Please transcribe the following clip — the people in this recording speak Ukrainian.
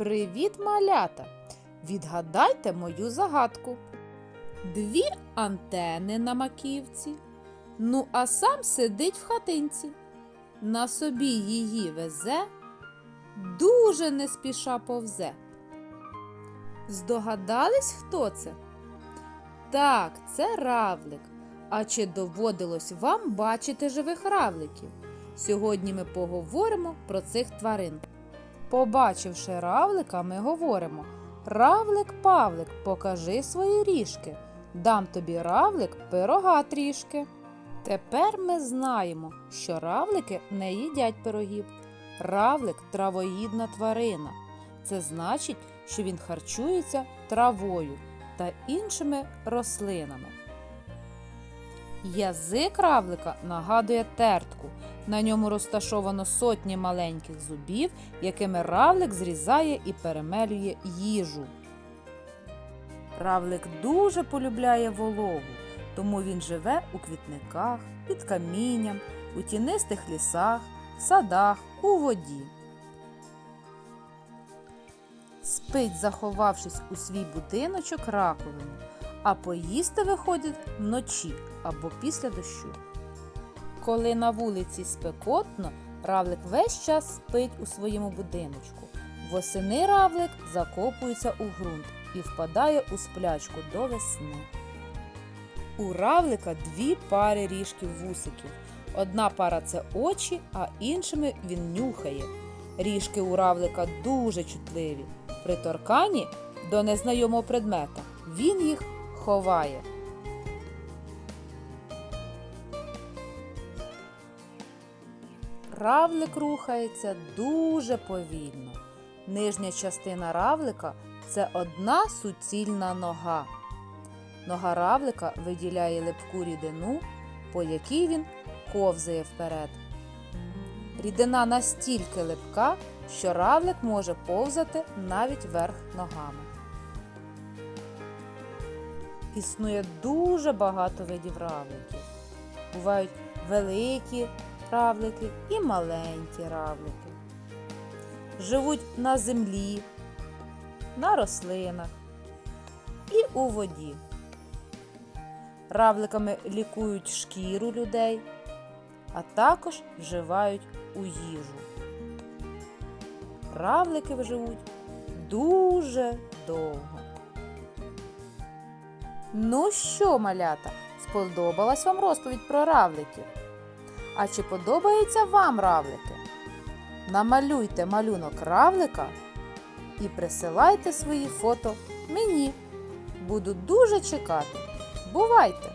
Привіт, малята! Відгадайте мою загадку. Дві антени на маківці. Ну, а сам сидить в хатинці. На собі її везе, дуже не спіша повзе. Здогадались, хто це? Так, це равлик. А чи доводилось вам бачити живих равликів? Сьогодні ми поговоримо про цих тварин. Побачивши равлика, ми говоримо: Равлик, Павлик, покажи свої ріжки. Дам тобі равлик пирога трішки. Тепер ми знаємо, що равлики не їдять пирогів. Равлик травоїдна тварина. Це значить, що він харчується травою та іншими рослинами. Язик равлика нагадує тертку. На ньому розташовано сотні маленьких зубів, якими равлик зрізає і перемелює їжу. Равлик дуже полюбляє вологу, тому він живе у квітниках, під камінням, у тінистих лісах, садах, у воді. Спить, заховавшись у свій будиночок раковину, а поїсти виходить вночі або після дощу. Коли на вулиці спекотно, равлик весь час спить у своєму будиночку. Восени равлик закопується у ґрунт і впадає у сплячку до весни. У равлика дві пари ріжків вусиків. Одна пара це очі, а іншими він нюхає. Ріжки у равлика дуже чутливі. При торканні до незнайомого предмета він їх ховає. Равлик рухається дуже повільно. Нижня частина равлика це одна суцільна нога. Нога равлика виділяє липку рідину, по якій він ковзає вперед. Рідина настільки липка, що равлик може повзати навіть вверх ногами. Існує дуже багато видів равликів. Бувають великі равлики і маленькі равлики. Живуть на землі, на рослинах і у воді. Равликами лікують шкіру людей, а також вживають у їжу. Равлики живуть дуже довго. Ну що, малята, сподобалась вам розповідь про равликів? А чи подобаються вам равлики? Намалюйте малюнок равлика і присилайте свої фото мені. Буду дуже чекати. Бувайте!